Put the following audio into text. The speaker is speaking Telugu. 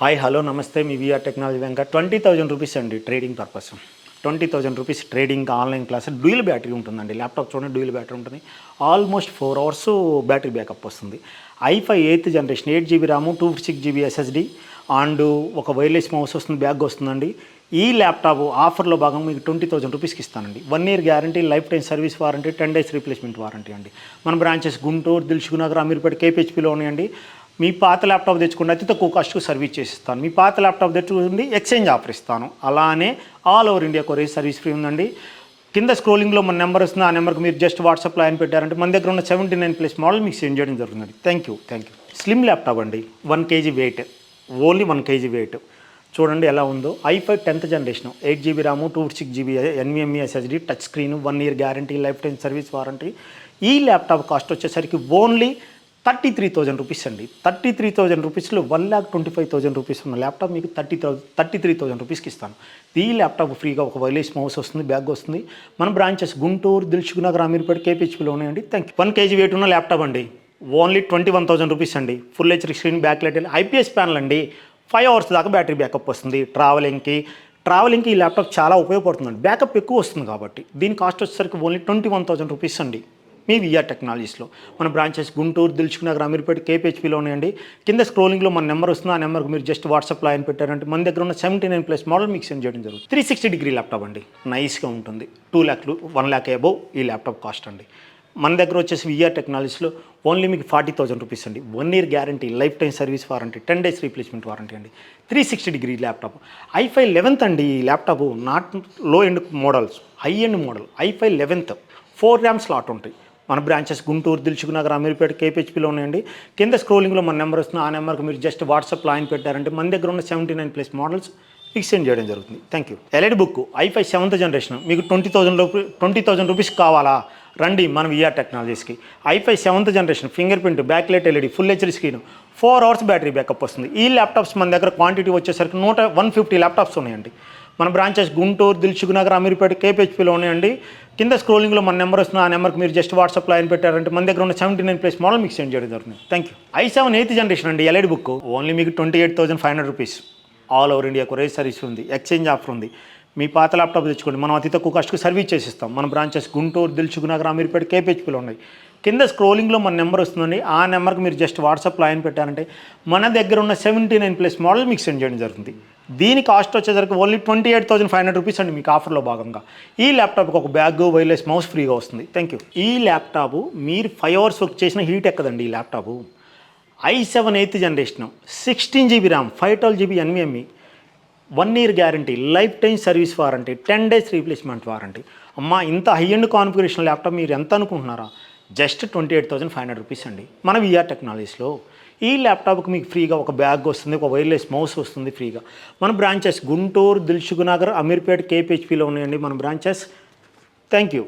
హాయ్ హలో నమస్తే. మీ విఆర్ టెక్నాలజీ వెంక. ట్వంటీ థౌజండ్ రూపీస్ అండి trading purpose twenty thousand rupees trading online class. Dual battery ఉంటుందండి. ల్యాప్టాప్ చూడండి డ్యూయల్ బ్యాటరీ ఉంటుంది. Almost four hours battery backup వస్తుంది. I five eighth generation eight GB RAM two six GB SSD and ఒక వైర్లెస్ మౌస్ వస్తుంది బ్యాగ్ వస్తుందండి. ఈ ల్యాప్టాప్ ఆఫర్లో భాగం మీకు ట్వంటీ థౌసండ్ రూపీస్కి ఇస్తానండి. One year guarantee lifetime service warranty ten days replacement warranty అండి. మన బ్రాంచెస్ గుంటూరు దిల్సుఖ్ నగర్ అమీర్పేట కేపీహెచ్పీలో ఉన్నాయండి. మీ పాత ల్యాప్టాప్ తెచ్చుకుంటే అతి తక్కువ కాస్ట్కు సర్వీస్ చేసిస్తాను. మీ పాత ల్యాప్టాప్ తెచ్చుకుండి ఎక్స్చేంజ్ ఆఫర్ ఇస్తాను అలానే all over India courier service free ఉందండి. కింద స్క్రోలింగ్లో మన నెంబర్ వస్తుంది ఆ నెంబర్కి మీరు జస్ట్ వాట్సాప్లో ఆయన పెట్టారంటే మన దగ్గర ఉన్న సెవెంటీ నైన్ ప్లస్ మోడల్ మీకు సెండ్ చేయడం జరుగుతుందండి thank you thank you slim laptop అండి. One KG weight. Only one KG weight. చూడండి ఎలా ఉందో. I five tenth generation. Eight GB RAM two six GB NVMe SSD touch screen one year guarantee lifetime service warranty. ఈ ల్యాప్టాప్ కాస్ట్ వచ్చేసరికి only thirty three thousand rupees అండి. థర్టీ త్రీ థౌజండ్ రూపీస్లో one lakh twenty five thousand rupees ఉన్న ల్యాప్టాప్ మీకు thirty thou thirty three thousand రూపీస్కి ఇస్తాను. ఈ ల్యాప్టాప్ ఫ్రీగా ఒక వైలేజ్ మౌస్ వస్తుంది బ్యాగ్ వస్తుంది. మన బ్రాంచెస్ గుంటూరు దిల్చుకునగర్ అమీర్పేట కేపీహెచ్పీలో ఉన్నాయండి. Thank you. One KG weight ఉన్న ల్యాప్టాప్ అండి. Only twenty one thousand rupees అండి. Full H screen back light IPS panel అండి. ఫైవ్ అవర్స్ దాకా బ్యాటరీ బ్యాకప్ వస్తుంది. ట్రావెలింగ్కి ట్రావెలింగ్కి ఈ ల్యాప్టాప్ చాలా ఉపయోగపడుతుందండి. బ్యాకప్ ఎక్కువ వస్తుంది కాబట్టి. దీని కాస్ట్ వచ్చేసరికి only twenty one thousand rupees అండి. మీ విఆర్ టెక్నాలజీస్లో మన బ్రాంచెస్ గుంటూరు దిల్సుఖ్ అమీర్పేట కేపీహెచ్పీలో ఉన్నాయండి. కింద స్క్రోలింగ్లో మన నెంబర్ వస్తుంది. ఆ నెంబర్కి మీరు జస్ట్ వాట్సాప్లో ఆయన పెట్టారంటే మన దగ్గర ఉన్న సెవెంటీ నైన్ ప్లస్ మోడల్ మీకు సెండ్ చేయడం జరుగుతుంది. త్రీ సిక్స్టీ డిగ్రీ ల్యాప్టాప్ అండి. నైస్గా ఉంటుంది. టూ ల్యాక్లు వన్ ల్యాక్ అబోవ్ ఈ ల్యాప్టాప్ కాస్ట్ అండి. మన దగ్గర వచ్చేసి విఆర్ టెక్నాలజీస్లో ఓన్లీ మీకు ఫార్టీ థౌసండ్ రూపీస్ అండి. One year guarantee life time service warranty ten days replacement warranty అండి three sixty degree laptop I five eleventh అండి ఈ laptop నాట్లో end models high end model I five eleventh four RAM slot ఉంటాయి. మన బ్రాంచెస్ గుంటూరు దిల్సుఖ్ నగర్ అమీర్పేట కేపీహెచ్పీలో ఉన్నాయండి. కింద స్క్రోలింగ్లో మన నెంబర్ వస్తుంది ఆ నెంబర్కి మీరు జస్ట్ వాట్సాప్లో ఆయన పెట్టారంటే మన దగ్గర ఉన్న seventy nine plus models exchange చేయడం జరుగుతుంది. Thank you LID book I five seventh generation మీకు twenty thousand rupee twenty thousand rupees కావాలా? రండి మనం VR టెక్నాలజీస్కి I five seventh generation fingerprint backlight LED full HD screen four hours battery backup వస్తుంది. ఈ ల్యాప్టాప్స్ మన దగ్గర క్వాంటిటీ వచ్చేసరికి నూట వన్ ఫిఫ్టీ ల్యాప్టాప్స్ ఉన్నాయండి. మన బ్రాంచెస్ గుంటూరు దిల్సుఖ్ నగర్ అమీర్పేట కేపీహెచ్పీలో ఉన్నాయండి. కింద స్క్రోలింగ్లో మన నెంబర్ వస్తున్న ఆ నెంబర్కి మీరు జస్ట్ వాట్సాప్లో ఆయన పెట్టారంటే మన దగ్గర ఉన్న సెవెంటీ నైన్ ప్లస్ మోడల్ మీకు సెండ్ చేయడం జరుగుతుంది thank you i seven eighth generation అండి ఎల్ఐడి బుక్. ఓన్లీ మీకు twenty eight thousand five hundred rupees. All over India courier service ఉంది ఎక్స్చేంజ్ ఆఫర్ ఉంది. మీ పాత ల్యాప్టాప్ తెచ్చుకోండి మనం అతి తక్కువ కాస్ట్కి సర్వీస్ చేసిస్తాం. మన బ్రాంచెస్ గుంటూరు దిల్సుఖ్ నగర్ అమీర్పేట కేపీహెచ్పీలో ఉన్నాయి. కింద స్క్రోలింగ్లో మన నెంబర్ వస్తుందండి ఆ నెంబర్కి మీరు జస్ట్ వాట్సాప్లో ఆయన పెట్టారంటే మన దగ్గర ఉన్న సెవెంటీ నైన్ ప్లస్ మోడల్ మీకు సెండ్ చేయడం జరుగుతుంది దీని కాస్ట్ వచ్చేసరికి only twenty eight thousand five hundred rupees అండి మీకు ఆఫర్లో భాగంగా. ఈ ల్యాప్టాప్కి ఒక బ్యాగ్ వైర్లెస్ మౌస్ ఫ్రీగా వస్తుంది. థ్యాంక్ యూ ఈ ల్యాప్టాప్ మీరు ఫైవ్ అవర్స్ వర్క్ చేసిన హీట్ ఎక్కదండి ఈ laptop I seven eighth generation sixteen GB RAM five twelve GB NVMe one year guarantee life time service warranty ten days replacement warranty అమ్మ ఇంత హై ఎండ్ కాన్ఫిగరేషన్ ల్యాప్టాప్ మీరు ఎంత అనుకుంటున్నారా? Just twenty eight thousand five hundred rupees అండి. మన విఆర్ టెక్నాలజీస్లో ఈ ల్యాప్టాప్కి మీకు ఫ్రీగా ఒక బ్యాగ్ వస్తుంది ఒక వైర్లెస్ మౌస్ వస్తుంది ఫ్రీగా. మన బ్రాంచెస్ గుంటూరు దిల్సుఖ్ నగర్ అమీర్పేట్ కేపీహెచ్పిలో ఉన్నాయండి మన బ్రాంచెస్. Thank you